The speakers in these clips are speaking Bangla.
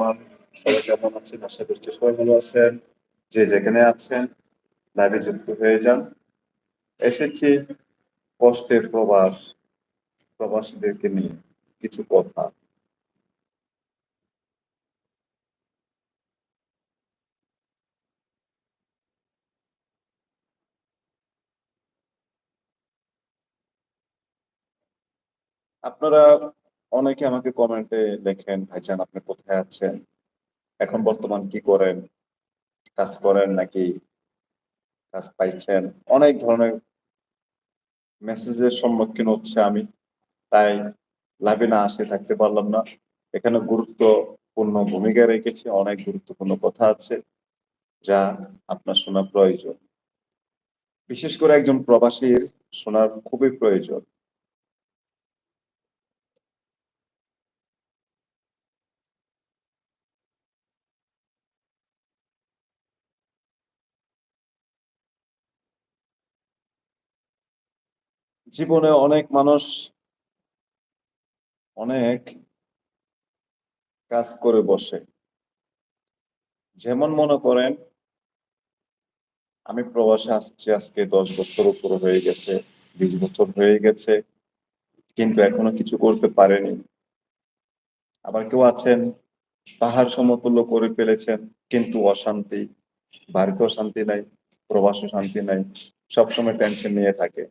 সবাই কেমন আছেন? আশা করছি সবাই ভালো আছেন। যে যেখানে আছেন লাইভে যুক্ত হয়ে যান। এসেছি কষ্টের প্রবাস, প্রবাসীদেরকে নিয়ে কিছু কথা। আপনারা অনেকে আমাকে কমেন্টে লেখেন, "ভাইজান আপনি কোথায় আছেন? এখন বর্তমান কি করেন? কাজ করেন নাকি কাজ পাইছেন?" অনেক ধরনের মেসেজের সম্মুখীন হচ্ছে আমি। তাই লাভে না আসে থাকতে পারলাম না। এখানে গুরুত্বপূর্ণ ভূমিকা রেখেছি। অনেক গুরুত্বপূর্ণ কথা আছে যা আপনার শোনা প্রয়োজন। বিশেষ করে একজন প্রবাসীর শোনার খুবই প্রয়োজন। জীবনে অনেক মানুষ অনেক কাজ করে বসে। যেমন মনে করেন আমি প্রবাসে আসছি আজকে ১০ বছর উপর হয়ে গেছে, ২০ বছর হয়ে গেছে। কিন্তু এখনও কিছু করতে পারেনি। আবার কেউ আছেন পাহাড় সমতুল্য করে ফেলেছেন কিন্তু অশান্তি। বাড়িতেও শান্তি নাই, প্রবাসে শান্তি নাই। সবসময় টেনশন নিয়ে থাকে।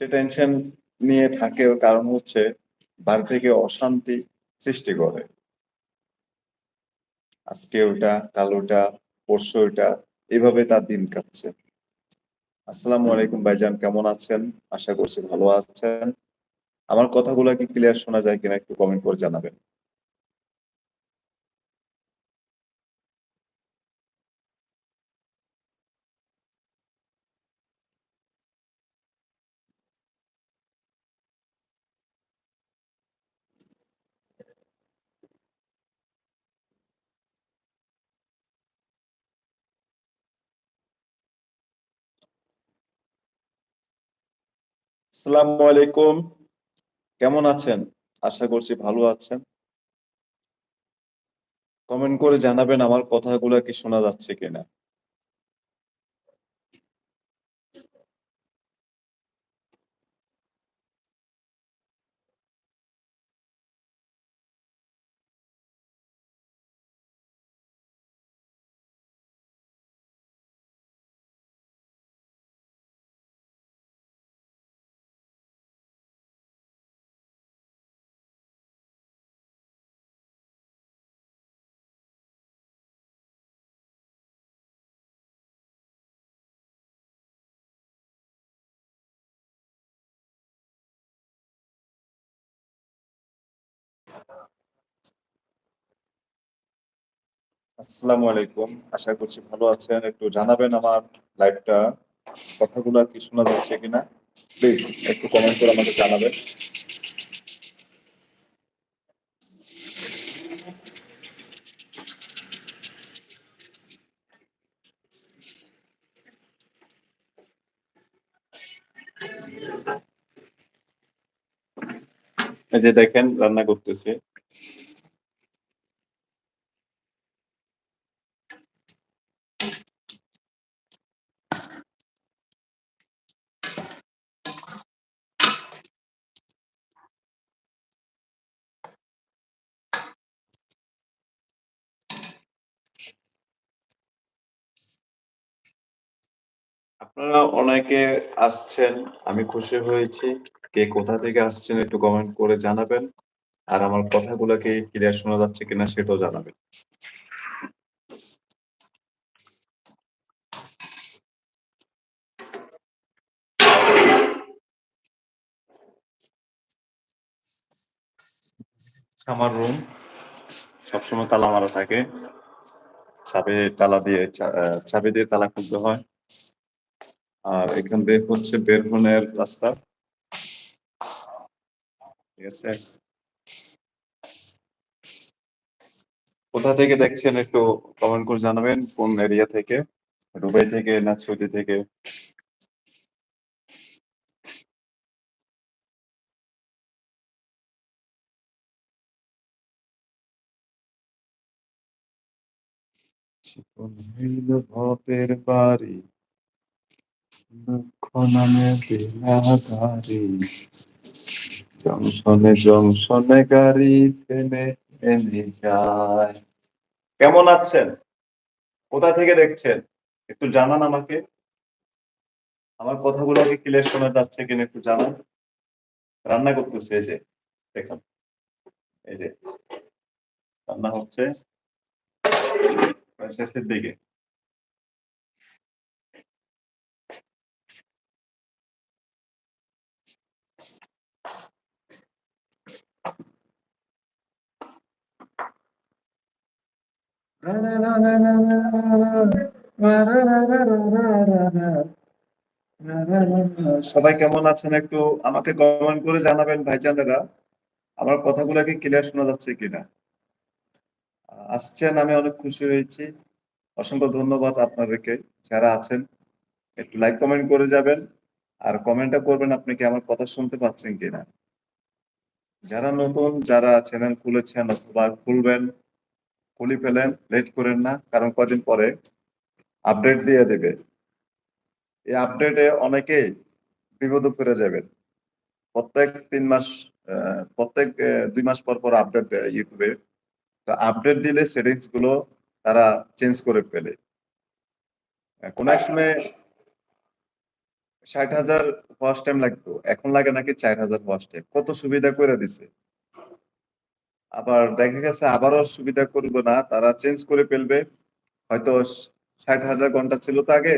সে টেনশন নিয়ে থাকে কারণ হচ্ছে বাড়ি থেকে অশান্তি সৃষ্টি করে। আজকে ওটা কাল ওটা পরশু ওটা এভাবে তার দিন কাটছে। আসসালামু আলাইকুম ভাইজান, কেমন আছেন? আশা করছি ভালো আছেন। আমার কথাগুলো কি ক্লিয়ার শোনা যায় কিনা একটু কমেন্ট করে জানাবেন। আসসালামু আলাইকুম। কেমন আছেন? আশা করছি ভালো আছেন। কমেন্ট করে জানাবেন আমার কথাগুলো কি শোনা যাচ্ছে কিনা। আসসালামু আলাইকুম। আশা করছি ভালো আছেন। একটু জানাবেন আমার লাইভটা কথাগুলা কি শোনা যাচ্ছে কিনা? প্লিজ একটু কমেন্ট করে আমাকে জানাবেন। এই যে দেখেন, রান্না করতেছি। আপনারা অনেকে আসছেন, আমি খুশি হয়েছি। কে কোথা থেকে আসছেন একটু কমেন্ট করে জানাবেন। আর আমার কথাগুলোকে ক্লিয়ার শোনা যাচ্ছে কিনা সেটাও জানাবেন। আমার রুম। সবসময় তালা মারা থাকে। চাবি তালা দিয়ে চাবি দিয়ে তালা খুলতে হয়। আর এখান দিয়ে হচ্ছে বের হনের রাস্তা। ঠিক আছে? কোথা থেকে দেখছেন একটু কমেন্ট করে জানাবেন, কোন এরিয়া থেকে? দুবাই থেকে, না থেকে? বাড়ি জংশনে জংশনে গাড়ি থেমে থেমে যায়। কেমন আছেন? কোথা থেকে দেখছেন? একটু জানান আমাকে। আমার কথাগুলো কি ক্লিয়ার শোনা যাচ্ছে কিনা একটু জানান। রান্না করতেছে, এই যে, দেখুন। এই যে, রান্না হচ্ছে। শেষের দিকে। সবাই কেমন আছেন একটু আমাকে কমেন্ট করে জানাবেন ভাইজানেরা। আমার কথাগুলো কি ক্লিয়ার শোনা যাচ্ছে কিনা? আসছেন, আমি অনেক খুশি হয়েছি। অসংখ্য ধন্যবাদ আপনাদেরকে, যারা আছেন। একটু লাইক কমেন্ট করে যাবেন। আর কমেন্টটা করবেন আপনি কি আমার কথা শুনতে পাচ্ছেন কিনা? যারা নতুন, যারা চ্যানেল খুলেছেন অথবা খুলবেন খুলে ফেলেন, লেট করেন না, কারণ কদিন পরে আপডেট দিয়ে দেবে। এই আপডেটে অনেকেই বিপদে পড়ে যাবেন। প্রত্যেক তিন মাস প্রত্যেক দুই মাস পর পর আপডেট দেয় ইউটিউবে। তো আপডেট দিলে সেটিংসগুলো তারা চেঞ্জ করে ফেলে। কোন এক সময় ষাট হাজার ওয়াচ টাইম লাগতো, এখন লাগে নাকি চার হাজার ওয়াচ টাইম কত সুবিধা করে দিছে। আবার দেখা গেছে আবারও সুবিধা করবে না, তারা চেঞ্জ করে ফেলবে। হয়তো ষাট হাজার ঘণ্টা ছিল তো আগে,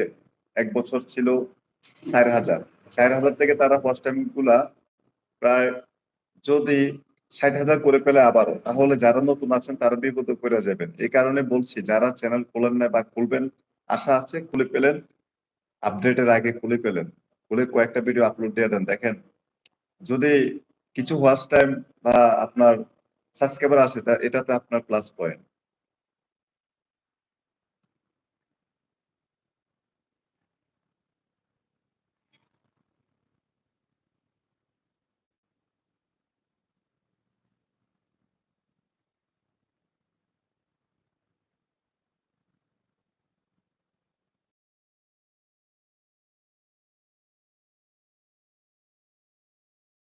এক বছর ছিল চার হাজার। চার হাজার থেকে তারা ফার্স্ট টাইমগুলা প্রায় যদি ষাট হাজার করে ফেলে আবারও, তাহলে যারা নতুন আছেন তারা বিপদে করে যাবেন। এই কারণে বলছি, যারা চ্যানেল খোলেন না বা খুলবেন, আশা আছে খুলে পেলেন আপডেটের আগে খুলে পেলেন খুলে কয়েকটা ভিডিও আপলোড দিয়ে দেন। দেখেন, যদি কিছু ওয়াচ টাইম বা আপনার সাবস্ক্রাইবার আসে এটাতে আপনার প্লাস পয়েন্ট